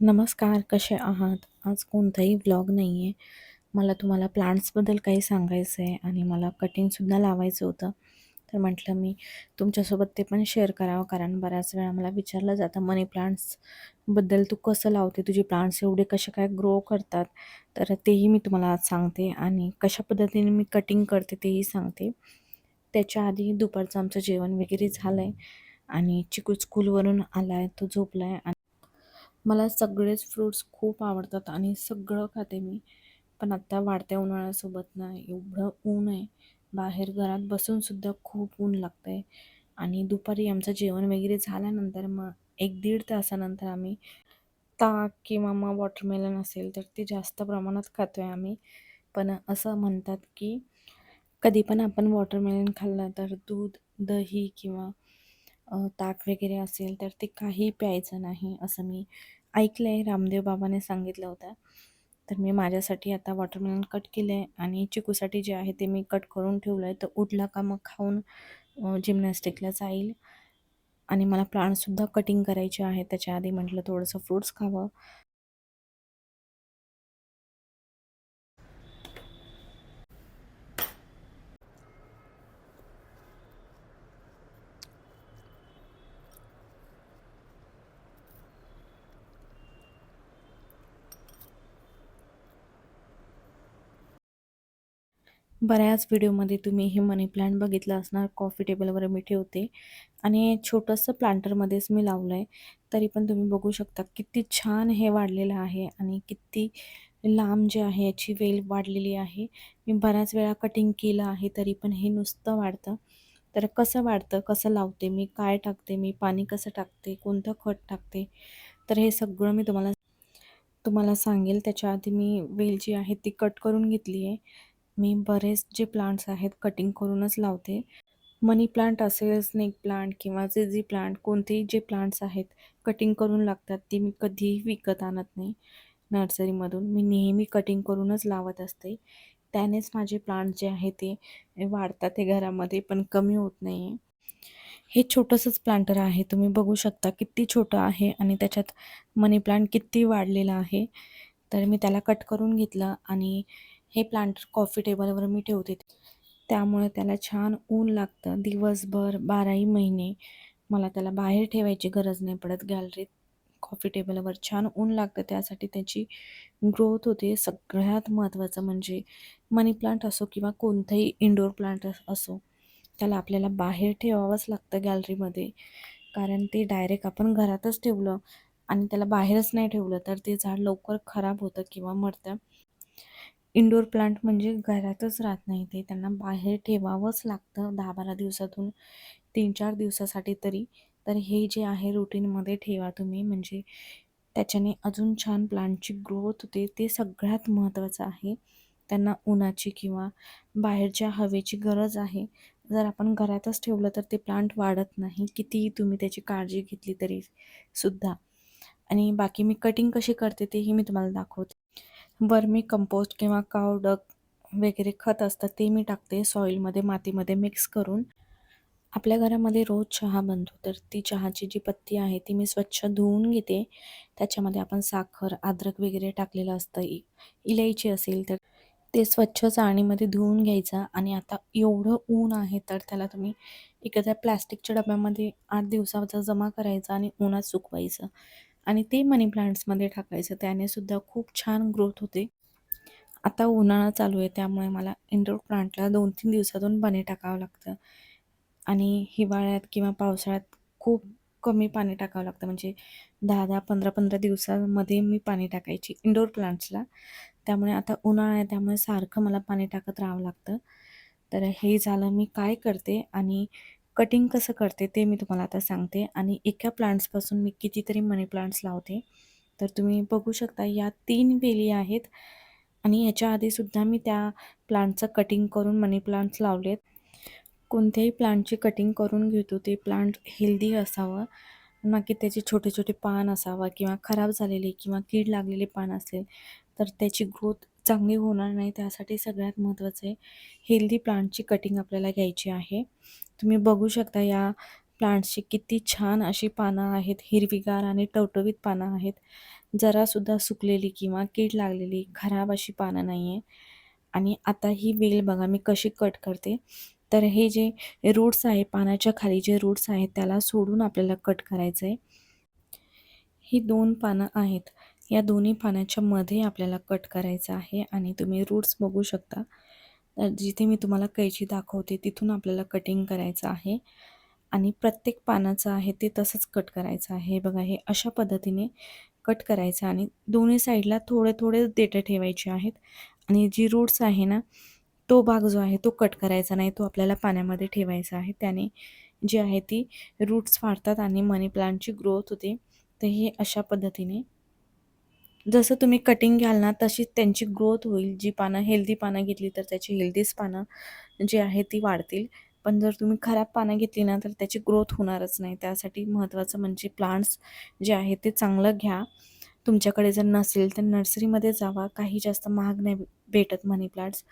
नमस्कार, कसे आहात? आज कोणताही व्लॉग नाही आहे. मला तुम्हाला प्लांट्सबद्दल काही सांगायचं आहे आणि मला कटिंगसुद्धा लावायचं होतं. तर म्हटलं मी तुमच्यासोबत ते पण शेअर करावं कारण बऱ्याच वेळा मला विचारलं जातं मनी प्लांट्सबद्दल तू कसं लावते? तुझे प्लांट्स एवढे कसे काय ग्रो करतात? तर तेही मी तुम्हाला आज सांगते आणि कशा पद्धतीने मी कटिंग करते तेही सांगते. त्याच्या आधी दुपारचं आमचं जेवण वगैरे झालं आहे आणि चिकू स्कूलवरून आला आहे, तो झोपला आहे आणि मला सगळेच फ्रूट्स खूप आवडतात आणि सगळं खाते मी. पण आत्ता वाढत्या उन्हाळ्यासोबत ना एवढं ऊन आहे, बाहेर घरात बसूनसुद्धा खूप ऊन लागतं आहे आणि दुपारी आमचं जेवण वगैरे झाल्यानंतर मग एक दीड तासानंतर आम्ही ताक किंवा मग वॉटरमेलन असेल तर ते जास्त प्रमाणात खातो आहे आम्ही. पण असं म्हणतात की कधी पण आपण वॉटरमेलन खाल्लं तर दूध, दही किंवा ताक वगैरे असेल तर ते काही प्यायचं नाही असं मी ऐकलं आहे रामदेव बाबाने सांगितलं होतं. तर मी माझ्यासाठी आता वॉटरमेलन कट केलं आहे आणि चिकूसाठी जे आहे ते मी कट करून ठेवलं आहे. तर उठला का मग खाऊन जिमनॅस्टिकला जाईल आणि मला प्लांटसुद्धा कटिंग करायचे आहे. त्याच्या आधी म्हटलं थोडंसं फ्रूट्स खावं. बऱ्याच व्हिडिओमध्ये तुम्ही हे मनी प्लांट बघितलं असणार. कॉफी टेबलवर मी ठेवते आणि छोटंसं प्लांटरमध्येच मी लावलं आहे. तरी पण तुम्ही बघू शकता किती छान हे वाढलेलं आहे आणि किती लांब जे आहे याची वेल वाढलेली आहे. मी बऱ्याच वेळा कटिंग केलं आहे तरी पण हे नुसतं वाढतं. तर कसं वाढतं, कसं लावते मी, काय टाकते मी, पाणी कसं टाकते, कोणतं खत टाकते, तर हे सगळं मी तुम्हाला तुम्हाला सांगेल. त्याच्या आधी मी वेल जी आहे ती कट करून घेतली आहे. मी बरेच जे प्लांट्स आहेत कटिंग करूनच लावते. मनी प्लांट असेल, स्नेक प्लांट किंवा झिझी प्लांट कोणतेही जे प्लांट्स आहेत कटिंग करून लागतात ते मी कधीही विकत आणत नाही नर्सरीमधून. मी नेहमी कटिंग करूनच लावत असते. त्यानेच माझे प्लांट जे आहे ते वाढतात ते घरामध्ये पण कमी होत नाही आहे. हे छोटंसंच प्लांटर आहे. तुम्ही बघू शकता किती छोटं आहे आणि त्याच्यात मनी प्लांट किती वाढलेला आहे. तर मी त्याला कट करून घेतलं आणि हे प्लांटर कॉफी टेबलवर मी ठेवते. त्यामुळे त्याला छान ऊन लागतं दिवसभर, बाराही महिने. मला त्याला बाहेर ठेवायची गरज नाही पडत गॅलरीत. कॉफी टेबलवर छान ऊन लागतं त्यासाठी त्याची ग्रोथ होते. सगळ्यात महत्त्वाचं म्हणजे मनी प्लांट असो किंवा कोणताही इंडोर प्लांट असो, त्याला आपल्याला बाहेर ठेवावंच लागतं गॅलरीमध्ये. कारण ते डायरेक्ट आपण घरातच ठेवलं आणि त्याला बाहेरच नाही ठेवलं तर ते झाड लवकर खराब होतं किंवा मरतं. इंडोर प्लांट म्हणजे घरातच राहत नाही ते. त्यांना बाहेर ठेवावंच लागतं दहा बारा दिवसातून 3-4 दिवसासाठी तरी. तर हे जे आहे रुटीनमध्ये ठेवा तुम्ही म्हणजे त्याच्याने अजून छान प्लांटची ग्रोथ होते. ते सगळ्यात महत्त्वाचं आहे. त्यांना उन्हाची किंवा बाहेरच्या हवेची गरज आहे. जर आपण घरातच ठेवलं तर ते प्लांट वाढत नाही. कितीही तुम्ही त्याची काळजी घेतली तरी सुद्धा. आणि बाकी मी कटिंग कशी करते तेही मी तुम्हाला दाखवते. वर्मी कंपोस्ट किंवा कावडक वगैरे खत असतं ते मी टाकते सॉईलमध्ये, मातीमध्ये मिक्स करून. आपल्या घरामध्ये रोज चहा बनतो तर ती चहाची जी पत्ती आहे ती मी स्वच्छ धुवून घेते. त्याच्यामध्ये आपण साखर, अद्रक वगैरे टाकलेलं असतं. इ इलायची असेल तर ते स्वच्छ चाळणीमध्ये धुवून घ्यायचं आणि आता एवढं ऊन आहे तर त्याला तुम्ही एखाद्या प्लास्टिकच्या डब्यामध्ये आठ दिवसाचा जमा करायचा आणि उन्हात सुकवायचं आणि ते मनी प्लांट्समध्ये टाकायचं. त्याने सुद्धा खूप छान ग्रोथ होते. आता उन्हाळा चालू आहे त्यामुळे मला इंडोर प्लांटला 2-3 दिवसातून पाणी टाकावं लागतं आणि हिवाळ्यात किंवा पावसाळ्यात खूप कमी पाणी टाकावं लागतं. म्हणजे 10-10, 15-15 दिवसामध्ये मी पाणी टाकायची इंडोर प्लांट्सला. त्यामुळे आता उन्हाळा आहे त्यामुळे सारखं मला पाणी टाकत राहावं लागतं. तर हे झालं मी काय करते आणि कटिंग कसं करते ते मी तुम्हाला आता सांगते आणि एका प्लांट्सपासून मी कितीतरी मनी प्लांट्स लावते. तर तुम्ही बघू शकता या तीन वेली आहेत आणि ह्याच्या आधीसुद्धा मी त्या प्लांटचं कटिंग करून मनी प्लांट्स लावलेत. कोणत्याही प्लांटची कटिंग करून घेतो ते प्लांट हेल्दी असावं, ना की त्याचे छोटे-छोटे पान असावा किंवा खराब झालेले किंवा कीड लागलेले पान असेल तर त्याची ग्रोथ चांगली होणार नाही. त्यासाठी सगळ्यात महत्त्वाचं आहे हेल्दी प्लांटची कटिंग आपल्याला घ्यायची आहे. तुम्ही बघू शकता या प्लांट्सची किती छान अशी पानं आहेत, हिरवीगार आणि टवटवीत पानं आहेत. जरासुद्धा सुकलेली किंवा कीड लागलेली खराब अशी पानं नाही आहे आणि आता ही वेल बघा मी कशी कट करते तर हे जे रूट्स आहे पानाच्या खाली जे रूट्स आहेत त्याला सोडून आपल्याला कट करायचं आहे ही दोन पानं आहेत या दोन्ही पाण्याच्या मध्ये आपल्याला कट करायचं आहे आणि तुम्ही रूट्स बघू शकता. तर जिथे मी तुम्हाला कैची दाखवते तिथून आपल्याला कटिंग करायचं आहे. आणि प्रत्येक पानाचं आहे ते तसंच कट करायचं आहे. बघा हे अशा पद्धतीने कट करायचं आणि दोन्ही साईडला थोडे थोडे देठं ठेवायचे आहेत. आणि जी रूट्स आहे ना तो भाग जो आहे तो कट करायचा नाही तो आपल्याला पाण्यामध्ये ठेवायचा आहे. त्याने जी आहे ती रूट्स वाढतात आणि मनी प्लांटची ग्रोथ होते. तर हे अशा पद्धतीने जसं तुम्ही कटिंग घ्याल ना तशीच त्यांची ग्रोथ होईल. जी पानं हेल्दी पानं घेतली तर त्याची हेल्दीच पानं जी आहे ती वाढतील. पण जर तुम्ही खराब पानं घेतली ना तर त्याची ग्रोथ होणारच नाही. त्यासाठी महत्त्वाचं म्हणजे प्लांट्स जे आहे ते चांगलं घ्या. तुमच्याकडे जर नसेल तर नर्सरीमध्ये जावा. काही जास्त महाग नाही भेटत मनी प्लांट्स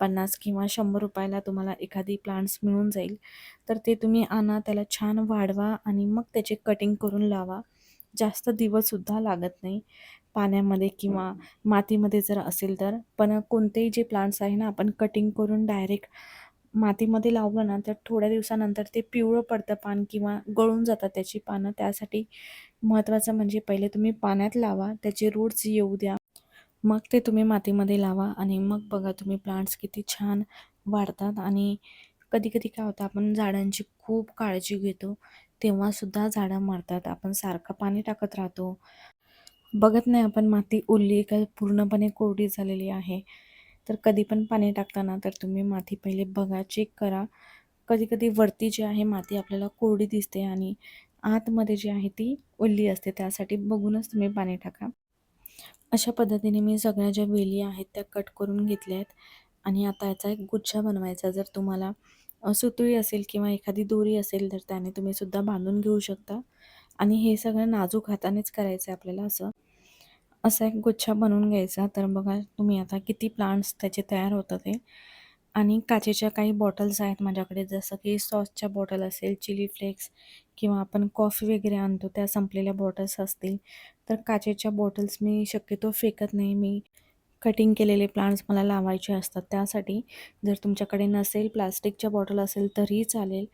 पन्नास किंवा शंभर रुपयाला तुम्हाला एखादी प्लांट्स मिळून जाईल. तर ते तुम्ही आणा त्याला छान वाढवा आणि मग त्याचे कटिंग करून लावा. जास्त दिवससुद्धा लागत नाही पाण्यामध्ये किंवा मातीमध्ये जर असेल तर. पण कोणतेही जे प्लांट्स आहे ना आपण कटिंग करून डायरेक्ट मातीमध्ये लावलं ना तर थोड्या दिवसानंतर ते पिवळं पडतं पान किंवा गळून जातात त्याची पानं. त्यासाठी महत्त्वाचं म्हणजे पहिले तुम्ही पाण्यात लावा त्याचे रूट्स येऊ द्या. मग ते तुम्ही मातीमध्ये लावा आणि मग बघा तुम्ही प्लांट्स किती छान वाढतात. आणि कधी कधी काय होतं आपण झाडांची खूप काळजी घेतो. तेव्हासुद्धा झाडं मरतात. आपण सारखं पाणी टाकत राहतो. बघत नाही आपण माती ओली का पूर्णपणे कोरडी झालेली आहे. तर कधी पण पाणी टाकताना तर तुम्ही माती पहिले बघा चेक करा. कधी कधी वरती जी आहे माती आपल्याला कोरडी दिसते आणि आतमध्ये जी आहे ती ओली असते. त्यासाठी बघूनच तुम्ही पाणी टाका. अशा पद्धतीने मी सगळ्या ज्या वेली आहेत त्या कट करून घेतल्या आहेत आणि आता याचा एक गुच्छा बनवायचा जर तुम्हाला सुतळी असेल किंवा एखादी दोरी असेल तर त्याने तुम्ही सुद्धा बांधून घेऊ शकता. आणि हे सगळं नाजूक हातानेच करायचं आहे आपल्याला असं. असा एक गुच्छा बनवून घ्यायचा. तर बघा तुम्ही आता किती प्लांट्स त्याचे तयार होतात ते आणि काचेच्या काही बॉटल्स आहेत माझ्याकडे. जसं की सॉसच्या बॉटल असेल चिली फ्लेक्स किंवा आपण कॉफी वगैरे आणतो त्या संपलेल्या बॉटल्स असतील. तर काचेच्या बॉटल्स मी शक्यतो फेकत नाही. मी कटिंग केलेले प्लांट्स मला लावायचे असतात. त्यासाठी जर तुमच्याकडे नसेल प्लास्टिकच्या बॉटल असेल तरीही चालेल.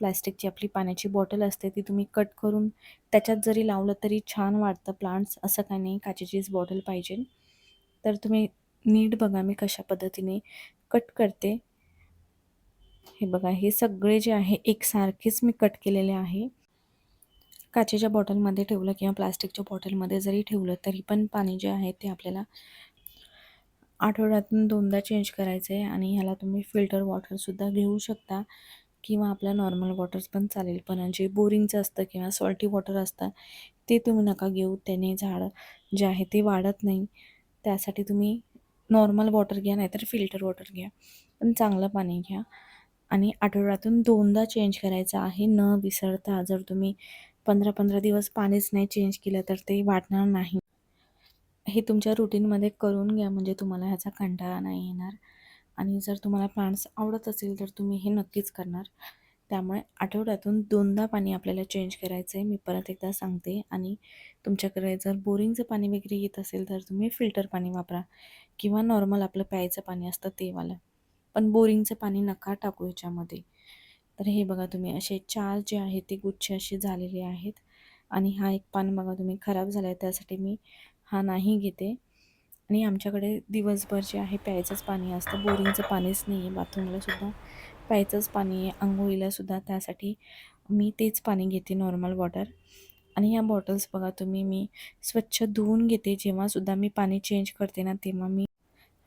प्लॅस्टिकची आपली पाण्याची बॉटल असते ती तुम्ही कट करून त्याच्यात जरी लावलं तरी छान वाटतं प्लांट्स असं काही नाही काचेचीच बॉटल पाहिजे. तर तुम्ही नीट बघा मी कशा पद्धतीने कट करते. हे बघा हे सगळे जे आहे एकसारखेच मी कट केलेले आहे. काचेच्या बॉटलमध्ये ठेवलं किंवा प्लास्टिकच्या बॉटलमध्ये जरी ठेवलं तरी पण पाणी जे आहे ते आपल्याला आठवड्यातून दोनदा चेंज करायचं आहे आणि ह्याला तुम्ही फिल्टर वॉटरसुद्धा घेऊ शकता किंवा आपलं नॉर्मल वॉटर्स पण चालेल. पण जे बोरिंगचं असतं किंवा सॉल्टी वॉटर असतं ते तुम्ही नका घेऊ. त्याने झाड जे आहे ते वाढत नाही. त्यासाठी तुम्ही नॉर्मल वॉटर घ्या नाहीतर फिल्टर वॉटर घ्या. पण चांगलं पाणी घ्या. आणि आठवड्यातून दोनदा चेंज करायचं आहे. न विसरता जर तुम्ही पंधरा पंधरा दिवस पाणीच नाही चेंज केलं तर ते वाढणार नाही. हे तुमच्या रुटीनमध्ये करून घ्या म्हणजे तुम्हाला ह्याचा कंटाळा नाही येणार. आणि जर तुम्हाला प्लांट्स आवडत असेल तर तुम्ही हे नक्कीच करणार. त्यामुळे आठवड्यातून दोनदा पाणी आपल्याला चेंज करायचं आहे मी परत एकदा सांगते. आणि तुमच्याकडे जर बोरिंगचं पाणी वगैरे येत असेल तर तुम्ही फिल्टर पाणी वापरा. किंवा नॉर्मल आपलं प्यायचं पाणी असतं तेवालं पण बोरिंगचं पाणी नका टाकू ह्याच्यामध्ये. तर हे बघा तुम्ही असे चार जे आहे ते गुच्छे असे झालेले आहेत. आणि हा एक पान बघा तुम्ही खराब झाला आहे त्यासाठी मी हा नाही घेते. आणि आमच्याकडे दिवसभर जे आहे प्यायचंच पाणी असतं. बोरिंगचं पाणीच नाही आहे बाथरूमलासुद्धा प्यायचंच पाणी आहे. आंघोळीलासुद्धा त्यासाठी मी तेच पाणी घेते नॉर्मल वॉटर आणि ह्या बॉटल्स बघा तुम्ही मी स्वच्छ धुवून घेते. जेव्हासुद्धा मी पाणी चेंज करते ना तेव्हा मी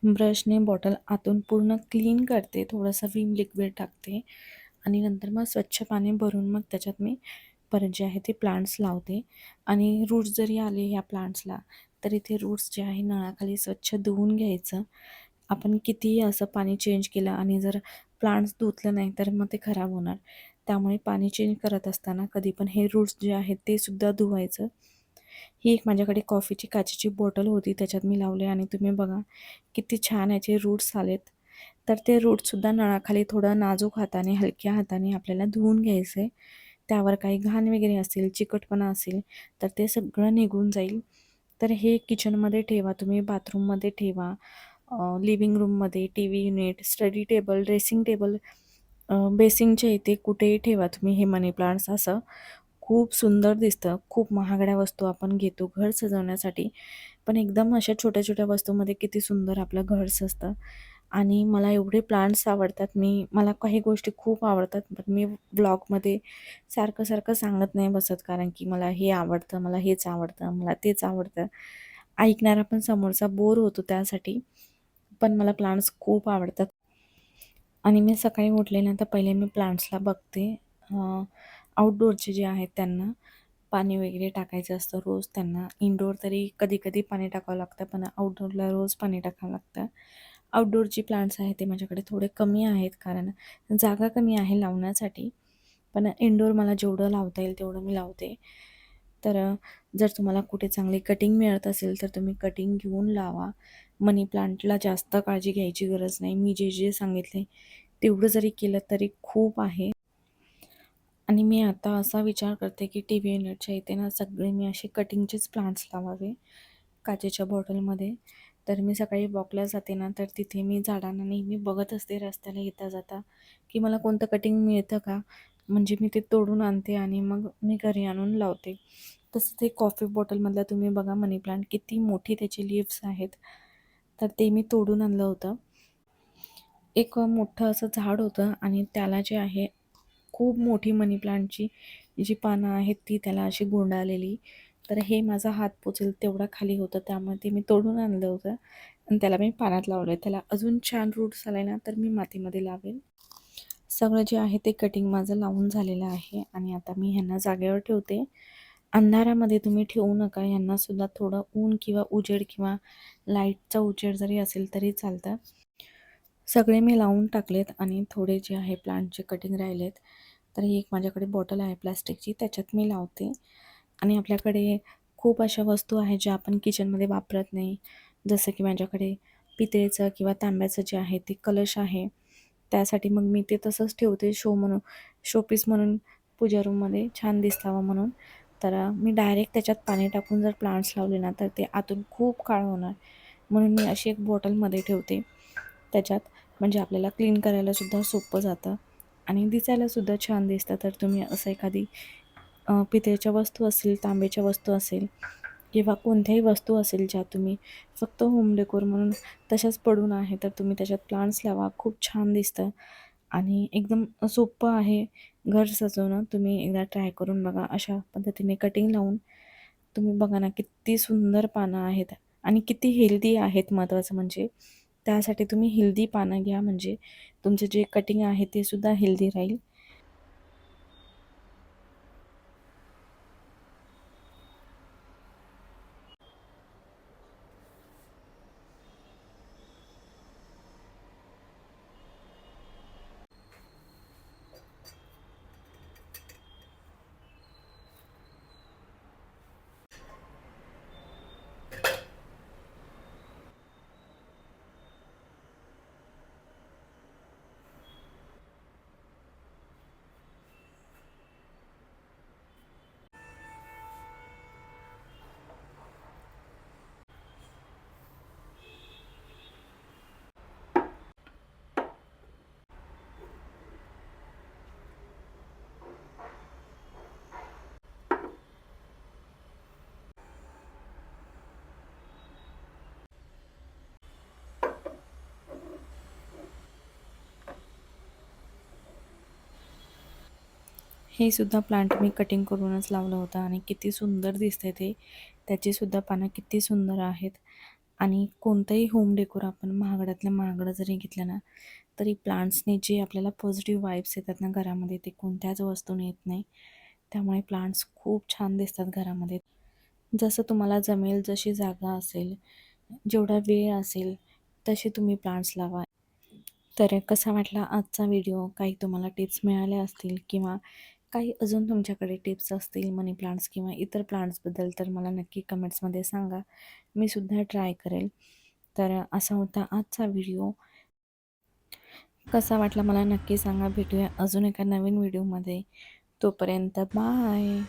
ब्रशने बॉटल आतून पूर्ण क्लीन करते. थोडंसं विम लिक्विड टाकते. आणि नंतर मग स्वच्छ पाणी भरून मग त्याच्यात मी परत जे आहे ते प्लांट्स लावते. आणि रूट्स जरी आले ह्या प्लांट्सला तर इथे रूट्स जे आहे नळाखाली स्वच्छ धुवून घ्यायचं. आपण कितीही असं पाणी चेंज केलं आणि जर प्लांट्स धुतलं नाही तर मग ते खराब होणार. त्यामुळे पाणी चेंज करत असताना कधी पण हे रूट्स जे आहेत ते सुद्धा धुवायचं. ही एक माझ्याकडे कॉफीची काचेची बॉटल होती त्याच्यात मी लावले आणि तुम्ही बघा किती छान याचे रूट्स आलेत. तर ते रूटसुद्धा नळाखाली थोडं नाजूक हाताने हलक्या हाताने आपल्याला धुवून घ्यायचं आहे त्यावर काही घाण वगैरे असेल चिकटपणा असेल तर ते सगळं निघून जाईल. तर हे किचनमध्ये ठेवा तुम्ही बाथरूममध्ये ठेवा लिव्हिंग रूममध्ये T V unit study table dressing table बेसिंगच्या इथे कुठेही ठेवा तुम्ही हे मनी प्लांट्स असं खूप सुंदर दिसतं. खूप महागड्या वस्तू आपण घेतो घर सजवण्यासाठी. पण एकदम अशा छोट्या छोट्या वस्तूमध्ये किती सुंदर आपलं घर सजतं. आणि मला एवढे प्लांट्स आवडतात. मी मला काही गोष्टी खूप आवडतात पण मी ब्लॉगमध्ये सारखं सारखं सांगत नाही बसत कारण की मला हे आवडतं मला हेच आवडतं मला तेच आवडतं. ऐकणारा पण समोरचा बोर होतो त्यासाठी पण मला प्लांट्स खूप आवडतात. आणि मी सकाळी उठल्यानंतर पहिले मी प्लांट्सला बघते. आउटडोअरचे जे आहेत त्यांना पाणी वगैरे टाकायचं असतं रोज. त्यांना इनडोअर तरी कधी कधी पाणी टाकावं लागतं पण आउटडोअरला रोज पाणी टाकावं लागतं. आउटडोअरची प्लांट्स आहेत ते माझ्याकडे थोडे कमी आहेत कारण जागा कमी आहे लावण्यासाठी. पण इनडोअर मला जेवढं लावता येईल तेवढं मी लावते. तर जर तुम्हाला कुठे चांगली कटिंग मिळत असेल तर तुम्ही कटिंग घेऊन लावा. मनी प्लांटला जास्त काळजी घ्यायची गरज नाही. मी जे जे सांगितले तेवढं जरी केलं तरी खूप आहे. आणि मी आता असा विचार करते की टी व्ही युनिटच्या इथे ना सगळे मी असे कटिंगचेच प्लांट्स लावावे. काचेच्या बॉटलमध्ये तर मी सकाळी वॉकला जाते ना तर तिथे मी झाडांना नेहमी बघत असते रस्त्याला येता जाता. की मला कोणतं कटिंग मिळतं का? म्हणजे मी ते तोडून आणते आणि मग मी घरी आणून लावते. तसं ते कॉफी बॉटलमधला तुम्ही बघा मनी प्लांट किती मोठी त्याची लिव्स आहेत. तर ते मी तोडून आणलं होतं. एक मोठं असं झाड होतं आणि त्याला जे आहे खूप मोठी मनी प्लांटची जी पानं आहेत ती त्याला अशी गुंडाळलेली. तर हे माझा हात पोचेल तेवढा खाली होतं त्यामुळे ते मी तोडून आणलं होतं आणि त्याला मी पाण्यात लावलं आहे त्याला अजून छान रूट्स आले ना तर मी मातीमध्ये लावेल सगळं जे आहे ते कटिंग माझं लावून झालेलं आहे आणि आता मी ह्यांना जागेवर ठेवते. अंधारामध्ये तुम्ही ठेवू नका यांनासुद्धा थोडं ऊन किंवा उजेड किंवा लाईटचा उजेड जरी असेल तरी चालतं. सगळे मी लावून टाकलेत आणि थोडे जे आहे प्लांटचे कटिंग राहिलेत. तर ही एक माझ्याकडे बॉटल आहे प्लास्टिकची त्याच्यात मी लावते. आणि आपल्याकडे खूप अशा वस्तू आहेत ज्या आपण किचनमध्ये वापरत नाही. जसं की माझ्याकडे पितळेचं किंवा तांब्याचं जे आहे ते कलश आहे. त्यासाठी मग मी ते तसंच ठेवते शो म्हणून शोपीस म्हणून पूजा रूममध्ये छान दिसावं म्हणून. तर मी डायरेक्ट त्याच्यात पाणी टाकून जर प्लांट्स लावले ना तर ते आतून खूप काळ होणार. म्हणून मी अशी एक बॉटलमध्ये ठेवते. त्याच्यात म्हणजे आपल्याला क्लीन करायलासुद्धा सोपं जातं. आणि दिसायलासुद्धा छान दिसतं. तर तुम्ही असं एखादी पितळेच्या वस्तू असेल तांब्याच्या वस्तू असेल किंवा कोणत्याही वस्तू असेल ज्या तुम्ही फक्त होम डेकोर म्हणून तशाच पडून आहे तर तुम्ही त्याच्यात प्लांट्स लावा. खूप छान दिसतं. आणि एकदम सोपं आहे घर सजवणं. तुम्ही एकदा ट्राय करून बघा. अशा पद्धतीने कटिंग लावून तुम्ही बघा ना किती सुंदर पानं आहेत आणि किती हेल्दी आहेत महत्त्वाचं म्हणजे. त्यासाठी तुम्ही हेल्दी पानं घ्या. म्हणजे तुमचे जे कटिंग आहे ते सुद्धा हेल्दी राहील. हे सुद्धा प्लांट मी कटिंग करूनच लावलं होतं आणि किती सुंदर दिसते ते. त्याचीसुद्धा पानं किती सुंदर आहेत. आणि कोणतंही होम डेकोर आपण महागड्यातल्या महागडं जरी घेतलं ना तरी प्लांट्सने जे आपल्याला पॉझिटिव्ह वाईब्स येतात ना घरामध्ये ते कोणत्याच वस्तूने येत नाही. त्यामुळे प्लांट्स खूप छान दिसतात घरामध्ये. जसं तुम्हाला जमेल जशी जागा असेल जेवढा वेळ असेल तसे तुम्ही प्लांट्स लावा. तर कसा वाटला आजचा व्हिडिओ काही तुम्हाला टिप्स मिळाल्या असतील किंवा काही अजून तुमच्याकडे टिप्स असतील मनी प्लांट्स किंवा इतर प्लांट्सबद्दल तर मला नक्की कमेंट्समध्ये सांगा. मी सुद्धा ट्राय करेल. तर असा होता आजचा व्हिडिओ. कसा वाटला मला नक्की सांगा. भेटूया अजून एका नवीन व्हिडिओमध्ये. तोपर्यंत बाय.